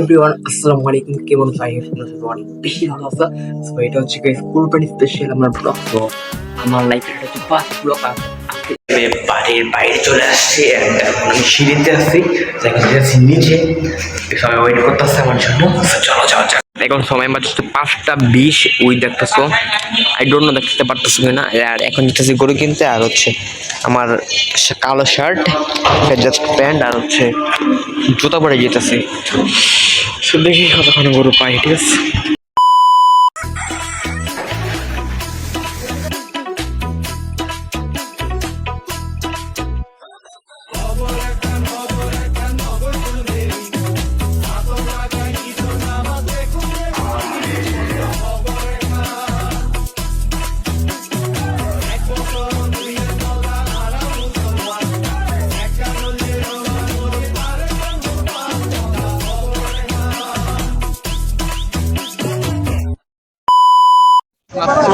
Everyone আসসালামু আলাইকুম। কেমন ভাই অনেক বেশি ভালো আছে। সো এটা হচ্ছে গাইস স্পেশাল আমার ব্লগ তো আমার লাইফে এটা হচ্ছে ফার্স্ট ব্লগ বাড়ির বাইরে চলে আসছি এখন আমি সিঁড়িতে আসছি যাচ্ছি নিচে। সবাই ওয়েট করতেছে আমার জন্য। চলো চলো চলো এখন সময় বাজছে পাঁচটা বিশ, ওই দেখতেছো। আই ডোন্ট নো দেখতে পারতেছো না আর এখন যেতেছি গরু কিনতে, আর হচ্ছে আমার কালো শার্ট জাস্ট প্যান্ট আর হচ্ছে জুতা পরে যেতেছি দেখি কতক্ষণ গরু পাই ঠিক আছে?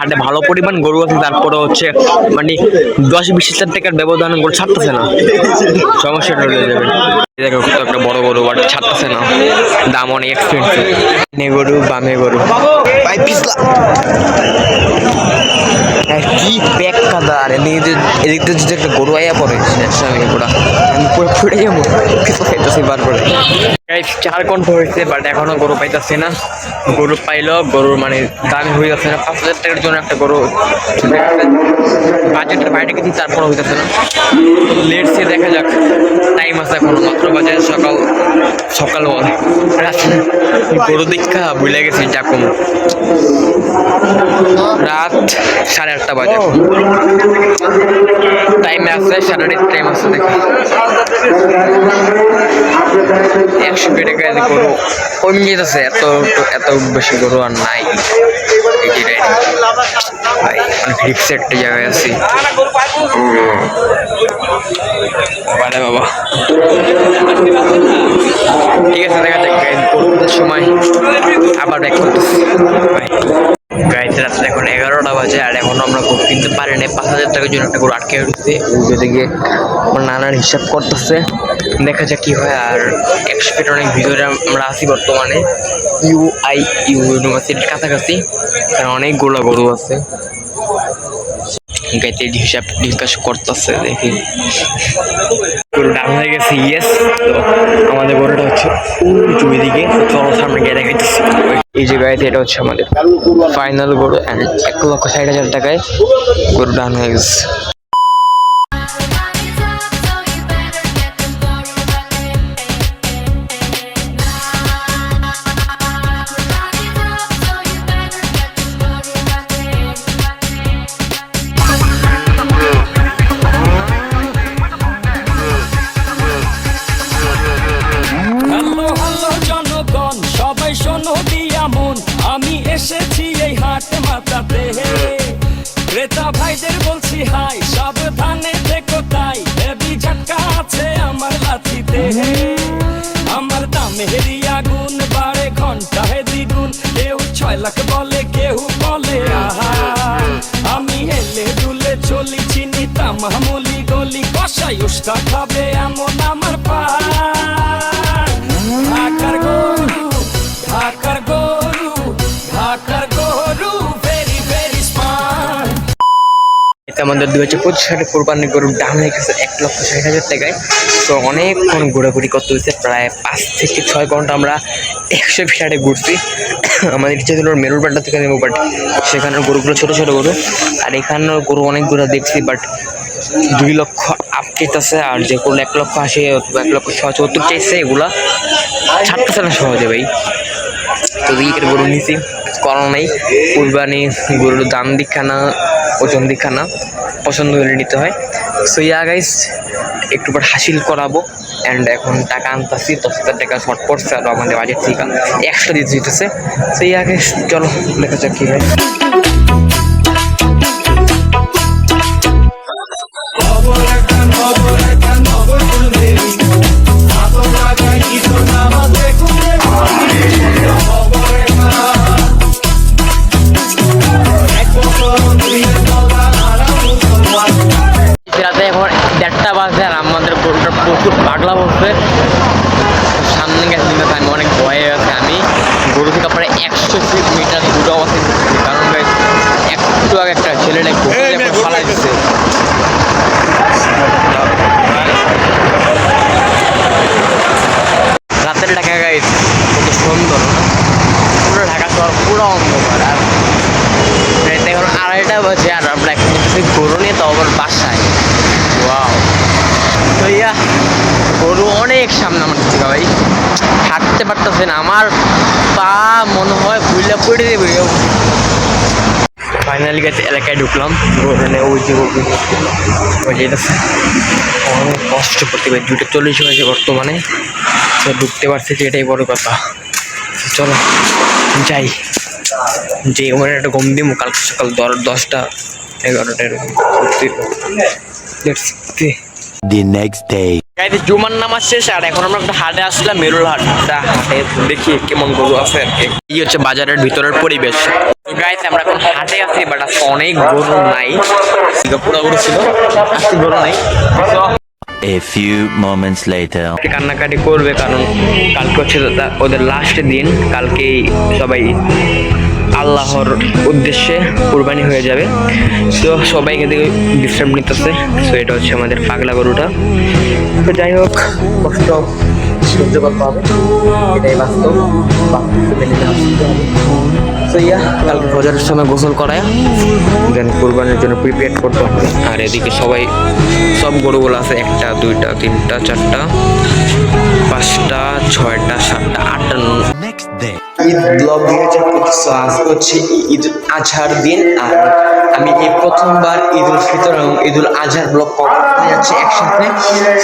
হাটে ভালো পরিমাণ গরু আছে, তারপরে হচ্ছে মানে দশ বিশ হাজার টাকার ব্যবধান গরু ছাড়তেছে না। সমস্যাটা রয়ে যাবে। দেখো একটা বড় গরু বাট ছাড়তেছে না। দাম অনেক এক্সপেন্সিভ গরু, বামে গরু। ভাই পিছলা কি ব্যাগ কাদা, আর এদিকে যে এদিক দিয়ে যদি একটা গরু আইয়া পড়ে স্বামী গোড়া আমি পুরো ফুটে যাব। পিছলা খাইতেছি বারবার চার কণ্ঠ হয়েছে বাট এখনও গরু পাইতেছে না। গরু পাইলো, গরুর মানে দামি হয়ে যাচ্ছে না। পাঁচ হাজার টাকার জন্য একটা গরু বাজেটের বাইরে কিছু তারপরে হইতেছে না। লেট সে দেখা যাক। টাইম আছে এখনও, মাত্র বাজে সকাল সকাল গরু দীক্ষা ভুলে গেছি যাকম রাত সাড়ে আটটা বাজে। টাইম আছে সাড়ে টাইম আছে দেখি। একশো পেটে গায়ে গরু। কমে যেতেছে এত এত বেশি গরু আর নাই। গাড়ি। ভাই, অনেক একটা জায়গায় আছি। বাবা বাবা। ঠিক আছে, দেখা যাক সময় আবার ব্যাক করতেছি। গাইতে রাত্রে এখন এগারোটা বাজে আর এখন আমরা গরু কিনতে পারি নাই পাঁচ হাজার টাকার জন্য একটা গরু আটকে উঠছে যদি গিয়ে আমার নানার হিসাব করতেছে, দেখা যাক কি হয়। আর একশো ফিট অনেক ভিতরে আমরা আছি বর্তমানে। ইউ আই ইউ ইউনিভার্সিটির কাছাকাছি। কারণ অনেকগুলো গরু আছে। গাইতে হিসাব নিকাশ করতেছে, দেখি। ডান হয়ে গেছে ইয়েস তো আমাদের গরুটা হচ্ছে জমি দিকে চলো সামনে গিয়ে দেখাইতেছি। এই যে গাড়িতে এটা হচ্ছে আমাদের ফাইনাল গরু। এক লক্ষ ষাট হাজার টাকায় গরু ডান হয়ে গেছে। এমন আমার ঢাকার গরু ঢাকার গরু ঢাকার গরু ভেরি ভেরি স্মার্ট এটা আমাদের দুই হাজার পঁচিশ সালে কোরবানি গরুর দাম হয়ে গেছে এক লক্ষ ষাট হাজার টাকায়। তো অনেকক্ষণ ঘোরাঘুরি করতে হয়েছে, প্রায় পাঁচ থেকে ছয় ঘণ্টা আমরা একশো ফিটারে ঘুরছি। আমাদের ইচ্ছা ছিল মেরুর পাড়টা থেকে নেব বাট সেখানের গরুগুলো ছোটো ছোটো গরু। আর এখানের গরু অনেকগুলো দেখছি বাট দুই লক্ষ আপডেট আছে আর যে কোনো এক লক্ষ অথবা এক লক্ষ ছয় চৌত্তর চাইছে এগুলা ছাড়তেছে না সহজে ভাই। তো দিকের গরু নিছি, করানো নেই। কুরবানি, গরুর দাম না, ওজন দীক্ষা না, পছন্দ হলে নিতে হয়। সো ইয়া গাইস একটু পর হাসিল করাবো। অ্যান্ড এখন টাকা আনতাছি, দশ হাজার টাকা শর্ট পড়ছে, আর আমাদের বাজেট থেকে একশো দিতে দিতেছে সো ইয়া গাইস চলো, দেখা যাক কি হয়। একটু একটা ছেলে নাকি দিচ্ছে রাতের ঢাকা গাইজ কত সুন্দর পুরো ঢাকা শহর পুরো অন্ধকার আর এখন আড়াইটা বাজে আর আমরা এখন গরু নিয়ে তো আবার বাসায়। ওয়াও ইয়া গরু অনেক সামনে আমার দিকে ভাই। হাঁটতে পারতেছে না আমার পা মনে হয় ফুলে পড়ে দেবে ফাইনালি গেছে এলাকায় ঢুকলাম। ওখানে ওই যে ওই যে অনেক কষ্ট করতে পারি। দুটো চল্লিশ হয়েছে বর্তমানে। তো ঢুকতে পারছি যে এটাই বড় কথা। চলো যাই। যে আমার একটা ঘুম দিব কালকে সকাল দশ দশটা এগারোটা এরকম। see. The গাইতে জুমার নামাজ শেষ আর এখন আমরা একটা হাটে আসলাম মেরুল হাট। হাটে দেখি কেমন গরু আছে আর কি। এই হচ্ছে বাজারের ভিতরের পরিবেশ। তো গাইতে আমরা এখন হাটে আছি বাট আজকে অনেক গরু নাই। পুরো গরু ছিল আজকে গরু নাই। A few moments later. কান্নাকাটি করবে কারণ কালকে হচ্ছে ওদের লাস্ট দিন কালকেই সবাই আল্লাহর উদ্দেশ্যে কুরবানি হয়ে যাবে। তো সবাই এখান থেকে বিশ্রাম নিতেছে। তো এটা হচ্ছে আমাদের পাগলা গরুটা। তো যাই হোক কষ্ট। সহ্য করতে হবে এটাই বাস্তব। বাস্তবকে মেনে নেওয়া তো ইয়া কালকে ফজরের সময় গোসল করায় দেন কোরবানির জন্য প্রিপেয়ার করতে হবে। আর এদিকে সবাই সব গরুগুলো আছে একটা দুইটা তিনটা চারটা পাঁচটা ছয়টা সাতটা আটটা। ঈদ ব্লগ পঁচিশ আজকে হচ্ছে ঈদ আজহার দিন আর আমি এই প্রথমবার ঈদ উল ফিতর এবং ঈদ উল আজহার ব্লগ যাচ্ছি একসাথে।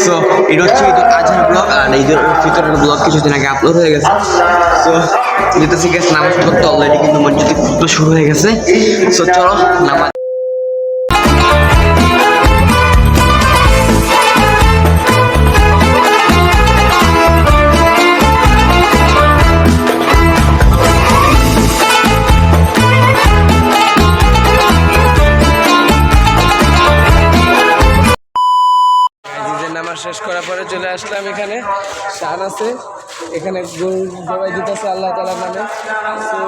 সো এটা হচ্ছে ঈদুল আজহার ব্লগ আর ঈদুল ফিতরের ব্লগ কিছুদিন আগে আপলোড হয়ে গেছে। সো যেতে শিখে নামাজ পড়তে অলরেডি কিন্তু মসজিদে শুরু হয়ে গেছে। সো চলো, নামাজ শেষ করার পরে চলে আসলাম এখানে। শান আছে। এখানে গরু জবাই দিতেছে আল্লাহ তালার নামে। তো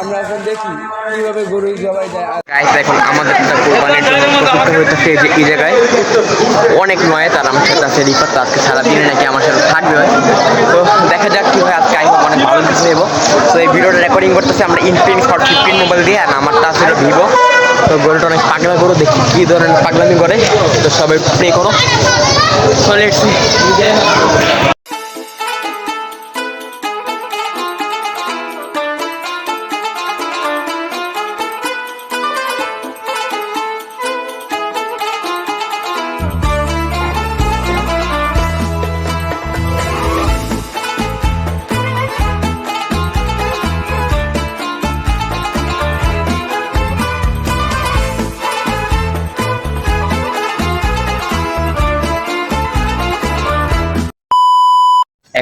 আমরা এখন দেখি কীভাবে গরু জবাই দেয়। গাইস এখন আমাদের কোরবানির জন্য প্রস্তুত যে এই জায়গায়। অনেক নয় তার আমার সাথে আছে রিপার তো আজকে সারাদিন নাকি আমার সাথে থাকবে। তো দেখা যাক কি হয় আজকে আমি অনেক ভালো কিছু নেব তো রেকর্ডিং করতেছে, আমরা ইনফিনিক্স ফর ফিফটিন মোবাইল দিয়ে আর আমারটা আসলে ভিভো তো গোল্ড অনেক পাগলা করো দেখি কী ধরনের পাগলামি করে। তো সবাই প্রে করো।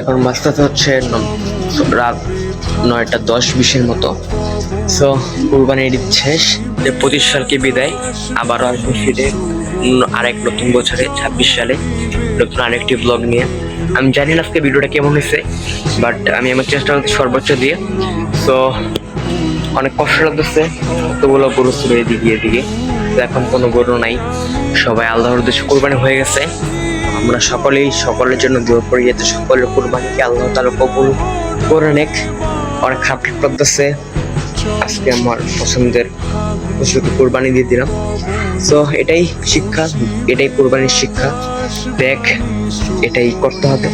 এখন বাজতে হচ্ছে রাত নয়টা দশ বিশের মতো। সো কুরবানির ঈদ শেষ। পঁচিশ সালকে বিদায়। আবারও আসব ফিরে আরেক নতুন বছরে, ছাব্বিশ সালে। নতুন আরেকটি ব্লগ নিয়ে। আমি জানি না আজকে ভিডিওটা কেমন হয়েছে বাট আমি আমার চেষ্টা করছি সর্বোচ্চ দিয়ে। সো অনেক কষ্ট লাগতেছে কতগুলো গরু ছিল এদিকে এদিকে। এখন কোনো গরু নাই। সবাই আল্লাহর উদ্দেশ্যে কোরবানি হয়ে গেছে। আমরা সকলেই সকলের জন্য দোয়া করি যাতে সকলের কোরবানিকে আল্লাহ তালা কবুল করে নেক। অনেক খারাপ করতেছে আজকে আমার পছন্দের পশুকে কোরবানি দিয়ে দিলাম। সো এটাই শিক্ষা, এটাই কোরবানির শিক্ষা। দেখ, এটাই করতে হবে।